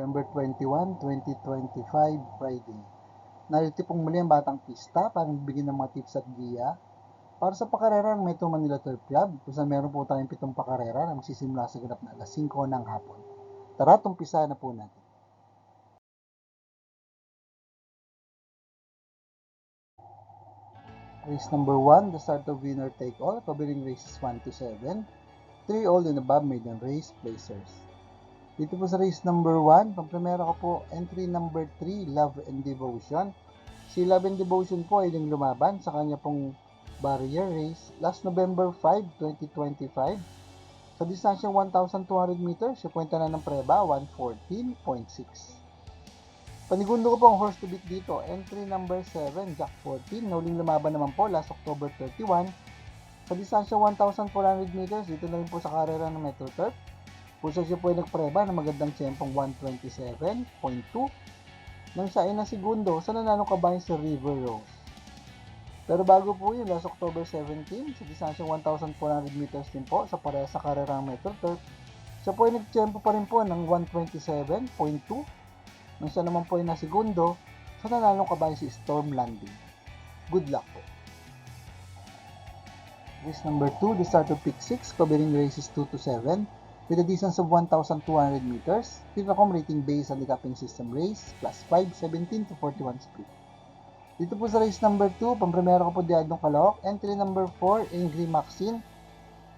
November 21, 2025, Friday. Narito pong muli ang Batang Pista para bigyan ng mga tips at giya para sa pakarera ng Metro Manila Turf Club kung saan meron po tayong pitong pakarera na magsisimula sa ganap na alas 5 ng hapon. Tara, tumpisa na po natin. Race number 1, the start of winner take all, covering races 1 to 7. 3 all and above maiden race placers. Dito po sa race number 1, pang-primera ko po, entry number 3, Love and Devotion. Si Love and Devotion po ay yung lumaban sa kanya pong barrier race last November 5, 2025. Sa distansyang 1,200 meters, siya kwenta na ng preba, 114.6. Panigundo ko po ang horse to beat dito. Entry number 7, Jack 14. Nauling lumaban naman po last October 31. Sa distansya 1,400 meters, dito na rin po sa karera ng Metro Turf. Puso siya po ay nagpreba ng magandang tiyempong 127.2. Nang siya ay na segundo sa nananong kabayan si River Rose. Pero bago po yun, last October 17, sa distansyang 1,400 meters din po sa pareha sa karera ng Metro Turf, siya po ay nagtiyempo pa rin po ng 127.2 nang siya naman po ay na segundo sa nanalong kabayan si Storm Landing. Good luck po. Race number 2, the start of pick 6, covering races 2 to 7, with a distance of 1,200 meters, Pinacom rating based on the capping system race, plus 5, 17 to 41 split. Dito po sa race number 2, pampremera ko po Diadong Kalawak, entry number 4, Angry Maxine.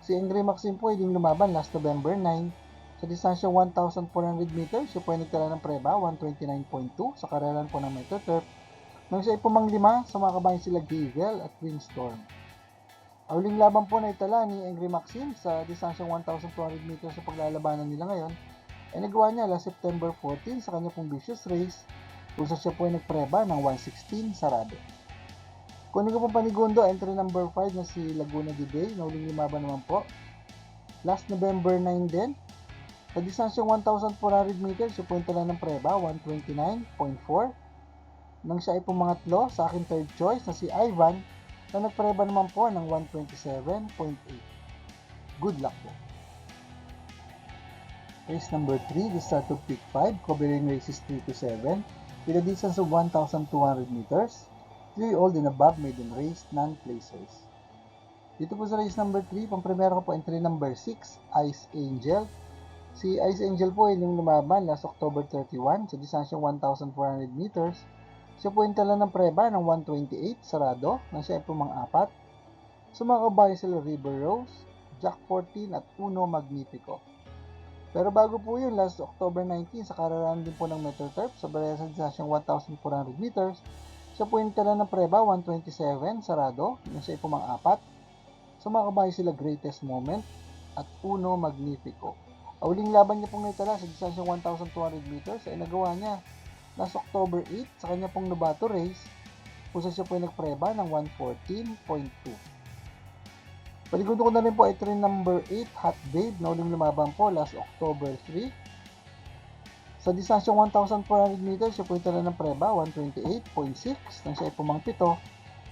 Si Angry Maxine po ay lumaban last November 9, sa distansya 1,400 meters, siya po ay nagtala ng preba, 129.2 sa karelan po ng Metro Turf. Nang siya ay pumanglima, sa mga kabayan sila Gavel at Queen Storm. Auling laban po na itala ni Angry Maxim sa distansyang 1,200 meters sa paglalabanan nila ngayon ay nagawa niya last September 14 sa kanya pong vicious race kung sa siya po ay nagpreba ng 116 sarado. Kunin ko pong panigundo, entry number 5 na si Laguna de Bay, na uling lumaban naman po. Last November 9 din, sa distansyang 1,400 meters, siya po yung tala ng preba, 129.4. Nang siya ay pumangatlo sa aking third choice na si Ivan, na nagpreba naman po ng 127.8. Good luck po. Race number 3, the start of pick 5, covering races 3 to 7, with a distance of 1,200 meters, 3 old and above maiden race, non-placers. Dito po sa race number 3, pang-primera ko po entry number 6, Ice Angel. Si Ice Angel po ay yung lumaban last October 31 sa distansyang 1,400 meters. Siya po yung tala ng preba ng 128 sarado na siya ay pumang-apat. Kabayan sila River Rose, Jack 14 at Uno Magnifico. Pero bago po yun, last October 19 sa kararahan din po ng Metro Turf sa baraya sa distansyang 1,400 meters, siya po yung tala ng preba 127 sarado na siya ay pumang-apat. Kabayan sila Greatest Moment at Uno Magnifico. Auling laban niya pong naitala sa distansyang 1,200 meters ay nagawa niya last October 8 sa kanya pong Novato race kung saan siya po ay nagpreba ng 114.2. Paligundo ko na rin po ay train number 8 Hot Babe na uling lumaban po last October 3. Sa distansyang 1,400 meters siya po ay tala ng preba 128.6 nang siya ay pumangpito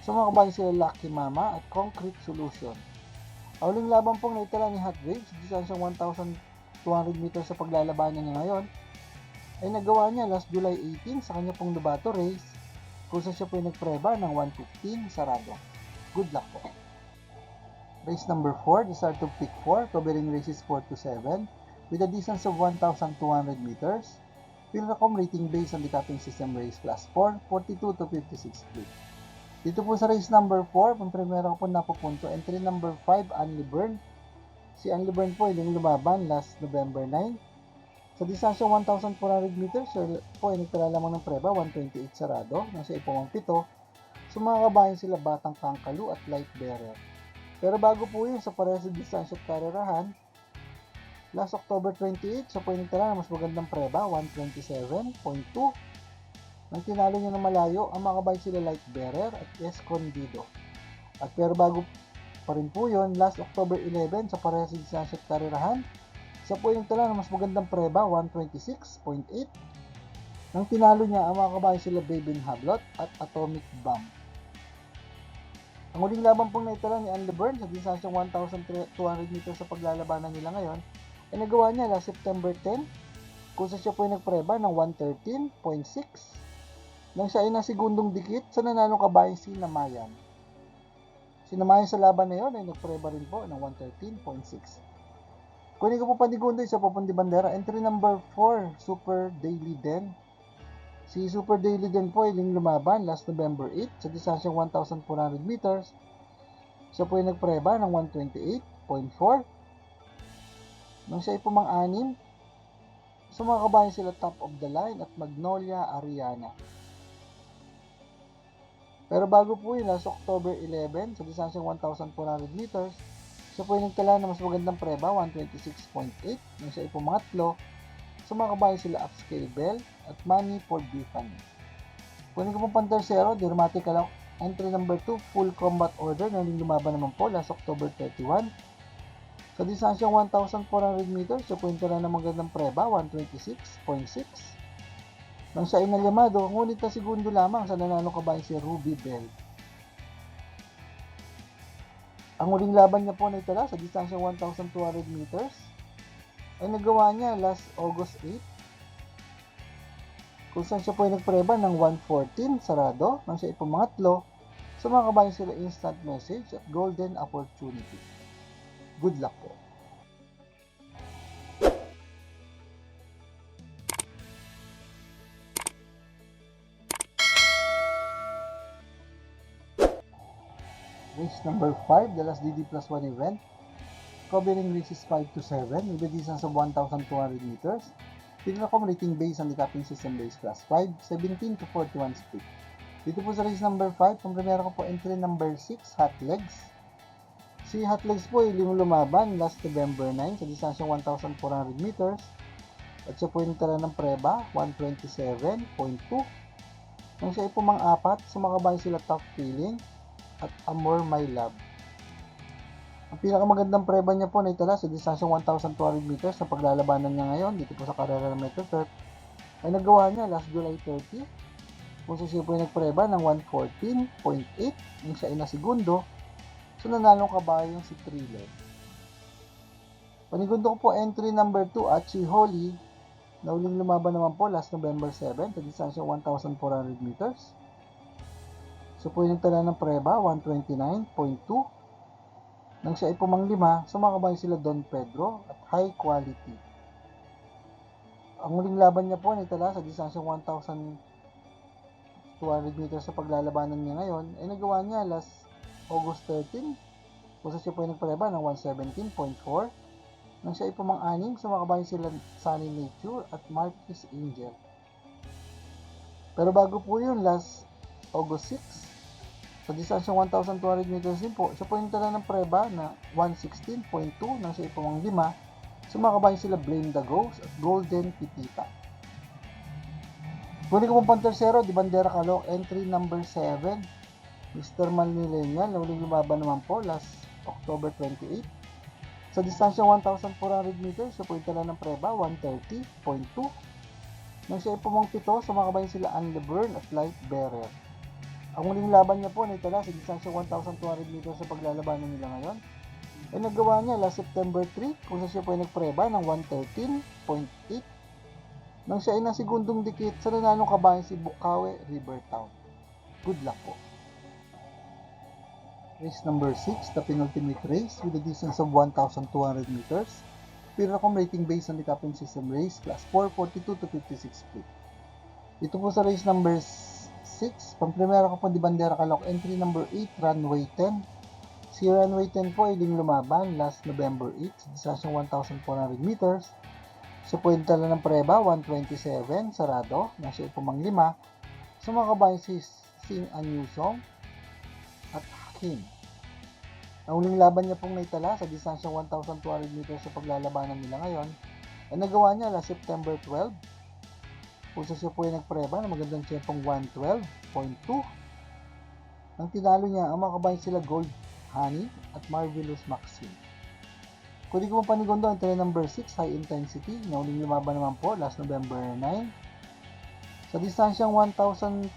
sa mga kabayan sila Lucky Mama at Concrete Solution. Auling laban pong naitala ni Hot Babe sa distansyang 1,000 200 meters sa paglalabanan niya ngayon, ay nagawa niya last July 18 sa kanya pong Dubato race kung saan siya po ay nagpreba ng 115 sarado. Good luck po. Race number 4, the start of pick 4, covering races 4 to 7 with a distance of 1,200 meters. Pilracom rating based on the capping system race class 4, 42 to 56 feet. Dito po sa race number 4, pang primera ko po napupunto, entry number 5, Annie Byrne, Si Andy Byrne po ay lumaban last November 9. Sa distansya 1,400 meters, siya po ay nagtala lamang ng preba, 128 sarado, nasa ipawang pito. So mga kabayan sila Batang Kangkalu at Light Bearer. Pero bago po yun, sa pareha sa distansya at karerahan, last October 28, siya po ay nagtala ng mas magandang preba, 127.2. Nang tinalo niya ng malayo, ang mga kabayan sila Light Bearer at Escondido. At pero bago pa rin po yun, last October 11 sa parehas sa Sunset Karirahan. Isa po yung tala ng mas magandang preba, 126.8. Nang tinalo niya ang mga kabayan sila Baby Hablot at Atomic Bomb. Ang uling laban pong naitala ni Anne Laverne sa distansyang 1,200 meters sa paglalabanan nila ngayon ay nagawa niya last September 10 kung sa siya po ay nagpreba ng 113.6. Nang siya ay nasigundong dikit sa nanalo kabayan si Namayan. Si Namayan sa laban na yon ay nagpreba rin po ng 113.6. Kunin ko po panigundo isa po bandera. Entry number 4, Super Daily Den. Si Super Daily Den po ay lumaban last November 8 sa distansyang 1,400 meters. Siya po ay nagpreba ng 128.4. Nang siya ay pumang-anim, kabayan sila top of the line at Magnolia Ariana. Pero bago po yun, last October 11, sa distansyang 1,400 meters, po ay nagtala ng mas magandang preba, 126.8, nang siya ay pumangatlo, sa mga kabayan sila Upscale Bell at Manny Paul Bifani. Kunin ko po pang tersero, Dramatic Alok, entry number 2, full combat order, na lumaban naman po last October 31. Sa distansyang 1,400 meters, siya po yung tala ng magandang preba, 126.6. Nang siya ay nalyamado, ngunit na segundo lamang sa nanalo kabayan si Ruby Bell. Ang huling laban niya po na itala sa distansyang 1,200 meters ay nagawa niya last August 8 kung saan siya po ay nagpreba ng 114 sarado nang siya ay sa mga kabayan sila instant message at golden opportunity. Good luck po. Race number 5, the last DD plus 1 event. Covering races 5 to 7 with a distance of 1,200 meters. Pinaka rating based on the capping system race class 5, 17 to 41 split. Dito po sa race number 5, kung primero ko po entry number 6, Hot Legs. Si Hot Legs po ay lumaban last November 9 sa distansyang 1,400 meters. At siya po yung tala ng preba, 127.2. Nang siya ay pumang-apat, sumakabay sila Tough Feeling at Amor My Love. Ang pinakamagandang preba niya po na itala sa distansyang 1,200 meters sa paglalabanan niya ngayon dito po sa karera ng Metro Turf ay nagawa niya last July 30 kung sa siya po ay nagpreba ng 114.8 nung siya ay nasigundo sa nanalong kabayong si Thriller. Panigundo ko po entry number 2 at si Holly na uling lumaban naman po last November 7 sa distansyang 1,400 meters. So yung tala ng preba, 129.2. Nang siya ay pumanglima, sumakabay sila Don Pedro at high quality. Ang huling laban niya po ay tala sa distansyang 1,200 meters sa paglalabanan niya ngayon, ay nagawa niya last August 13 kung siya po ay nagpreba ng 117.4. Nang siya ay pumang-anim, sumakabay sila Sunny Nature at Marquis Angel. Pero bago po yun, last August 6, sa distansyang 1,200 meters din po, siya po yung tala ng preba na 116.2 nang siya ipumang lima. Sumakabay sila Blame the Ghost at Golden Pitita. Kunin ko pong pang tersero, di Bandera Calok, entry number 7, Mr. Manilenial, na uling lumaban naman po last October 28. Sa distansyang 1,400 meters, siya po yung tala ng preba, 130.2. Nang siya ipumang pito, sumakabay sila Anne Leburn at Light Bearer. Ang huling laban niya po na itala sa distansya 1,200 meters sa paglalabanan nila ngayon ay nagawa niya last September 3 kung saan siya po ay nagpreba ng 113.8 nang siya ay nasigundong dikit sa nananong kabayan si Bukawe River Town. Good luck po. Race number 6, the penultimate race with a distance of 1,200 meters. Piracom rating based on the capping system race class 4, 42 to 56 feet. Ito po sa race number 6, pamprimera ko po di Bandera Calok, entry number 8, runway 10. Si runway 10 po ay din lumaban last November 8, sa distansyang 1,400 meters. Siya po yung tala ng preba, 127, sarado, na siya ipumang lima. Sumakabayan si Sing Anyusong at Hakim. Ang uling laban niya pong naitala sa distansyang 1,200 meters sa paglalabanan nila ngayon, ay nagawa niya last September 12, kung siya po ay nagpreba na magandang tiyempong 112.2. Ang tinalo niya, ang mga kabayan sila Gold Honey at Marvelous Maxine. Kung di ko mapanigondo, ang try number 6, High Intensity, na uling lumaban naman po last November 9. Sa distansyang 1,400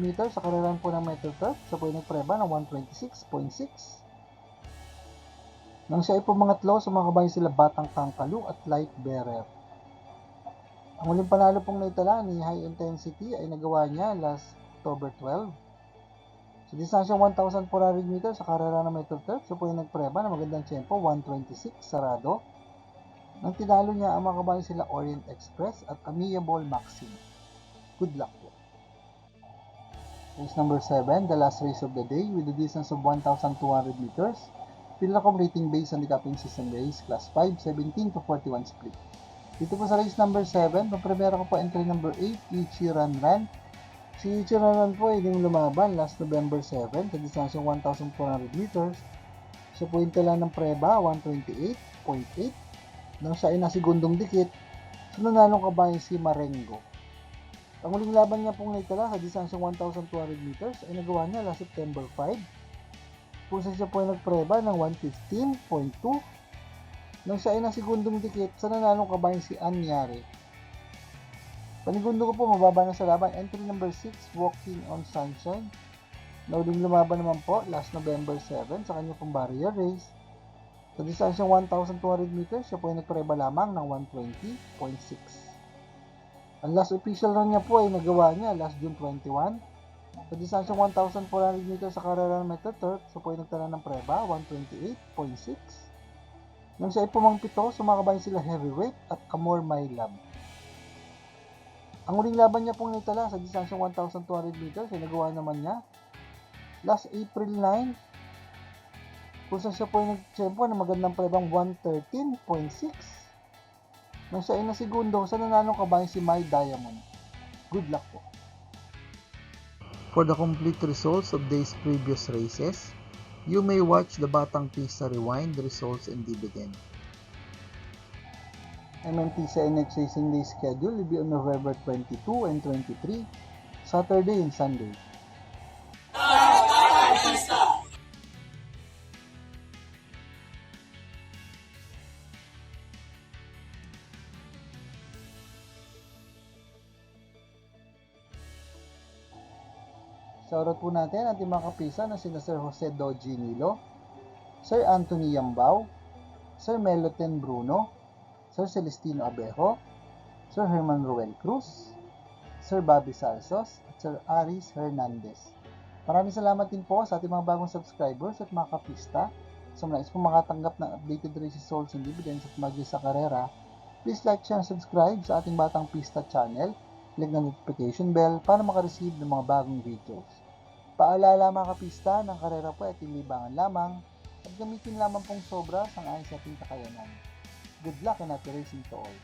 meters sa karerahan po ng Metro Turf, siya po ay nagpreba ng 126.6. Nang siya ay pumangatlo, sa mga kabayan sila Batang Tangkalu at Light Bearer. Ang huling panalo pong naitala ni High Intensity ay nagawa niya last October 12. Sa distansyang 1,400 meters sa karera ng Metro Turf, siya po yung nagpreba ng magandang tempo, 126 sarado. Nang tinalo niya ang mga kabayan sila Orient Express at Amiable Maxim. Good luck po. Race number 7, the last race of the day with a distance of 1,200 meters. Pinaka rating based handicapping system race, class 5, 17 to 41 split. Dito po sa race number 7, pagpremera ko po entry number 8, Ichi Ran. Si Ichi Ran po ay yung lumaban last November 7 sa distansyang 1,400 meters. Po yung tala ng preba, 128.8. Nang siya ay nasigundong dikit, sa nanalong kabayan si Marengo. Ang uling laban niya pong naitala sa distansyang 1,200 meters ay nagawa niya last September 5. Kung siya po ay nagpreba ng 115.2 nang siya ay nasigundong dikit sa nanalong kabayan si Anyari. Panigundo ko po mababa na sa laban. Entry number 6, Walking on Sunshine. Nauling lumaban naman po last November 7 sa kanya pong barrier race. Sa distansyang 1,200 meters, siya po ay nagpreba lamang ng 120.6. Ang last official run niya po ay nagawa niya last June 21. Sa distansyang 1,400 meters sa karera ng Metro Turf, siya po ay nagtala ng preba, 128.6. Nang siya ay pumangpito, sumakabayan sila heavyweight at Amor My Love. Ang uling laban niya pong naitala sa distansyang 1,200 meters ay nagawa naman niya last April 9 kung saan siya po ay nagtsempo ng magandang prebang 113.6 nang siya ay nasigundo sa nanalong kabayan si My Diamond. Good luck po. For the complete results of these previous races, you may watch the Batang Pista Rewind results and dividend. MMTCI next racing day schedule will be on November 22 and 23, Saturday and Sunday. Shoutout po natin ating mga kapisa na sina Sir Jose Doji Nilo, Sir Anthony Yambao, Sir Meloten Bruno, Sir Celestino Abejo, Sir Herman Ruel Cruz, Sir Bobby Salsos, at Sir Aris Hernandez. Maraming salamat din po sa ating mga bagong subscribers at mga kapista. Mga nais pong makatanggap ng updated results and dividends at magli sa karera, please like, share, and subscribe sa ating Batang Pista channel. Click na notification bell para makareceive ng mga bagong videos. Paalala mga kapista ng karera po ay tinibangan lamang at gamitin lamang pong sobra sang ayon sa ating kakayanan. Good luck and happy racing to all.